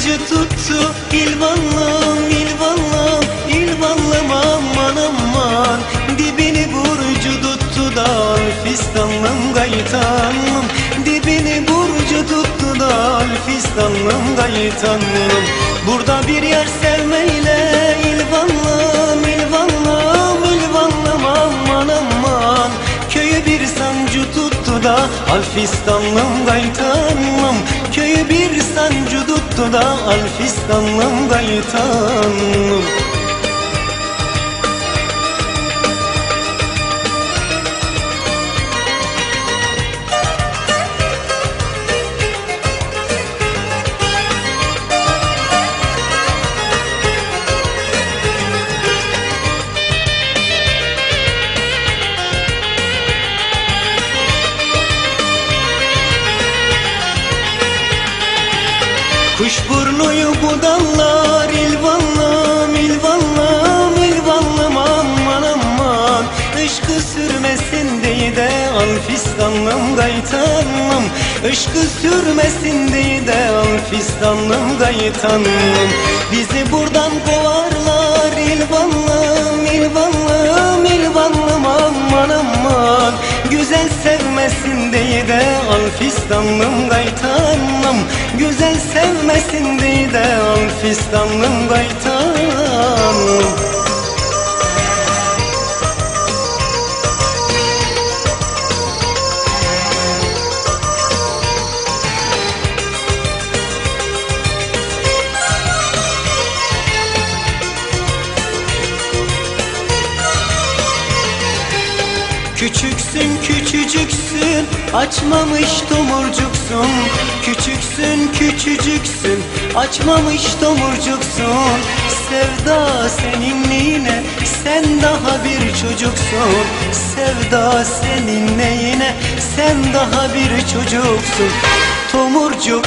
kılıcı tuttu İlvallım ilvallım ilvallım aman aman. Dibini burcu tuttu da fistanlım gaytanlım. Dibini burcu tuttu da fistanlım gaytanlım. Burada bir yer sevmeyle ilvallım ilvallım ilvallım aman aman. Köyü bir sancı tuttu da Alfistanlım gaytanlım. Köyü bir sancı tuttu da Alfistanlım gaytanlım Kuşburnuyu budallar ilvallım ilvallım ilvallım aman aman. Işkı sürmesin diye de alfistanlım gaytanlım Işkı sürmesin diye de alfistanlım gaytanlım Bizi buradan kovarlar ilvallım ilvallım ilvallım aman aman. Güzel sevmesin diye de alfistanlım gaytanlım Güzel de alfistanlım gaytanlım Küçüksün küçücüksün açmamış tomurcuksun. Küçüksün küçücüksün açmamış tomurcuksun. Sevda seninle yine sen daha bir çocuksun. Sevda seninle yine sen daha bir çocuksun Tomurcuk,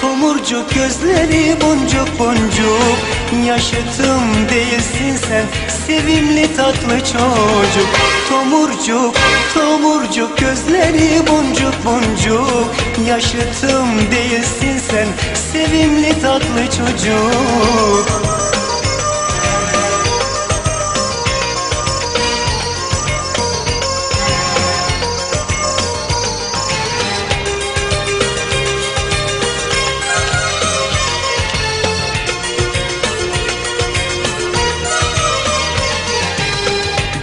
tomurcuk gözleri boncuk boncuk. Yaşıtım değilsin sen sevimli tatlı çocuk. Tomurcuk, tomurcuk gözleri boncuk boncuk. Yaşıtım değilsin sen sevimli tatlı çocuk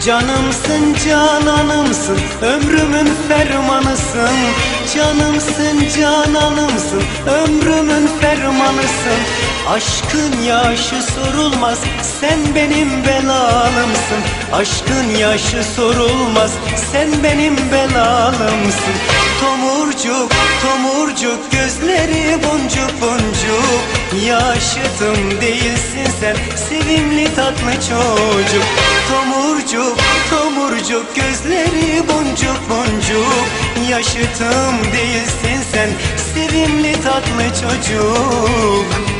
Canımsın cananımsın ömrümün fermanısın. Canımsın cananımsın ömrümün fermanısın. Aşkın yaşı sorulmaz sen benim belalımsın. Aşkın yaşı sorulmaz sen benim belalımsın. Tomurcuk tomurcuk gözleri boncuk boncuk Yaşıtım değilsin sen sevimli tatlı çocuk. Tomurcuk tomurcuk gözleri boncuk boncuk. Yaşıtım değilsin sen sevimli tatlı çocuk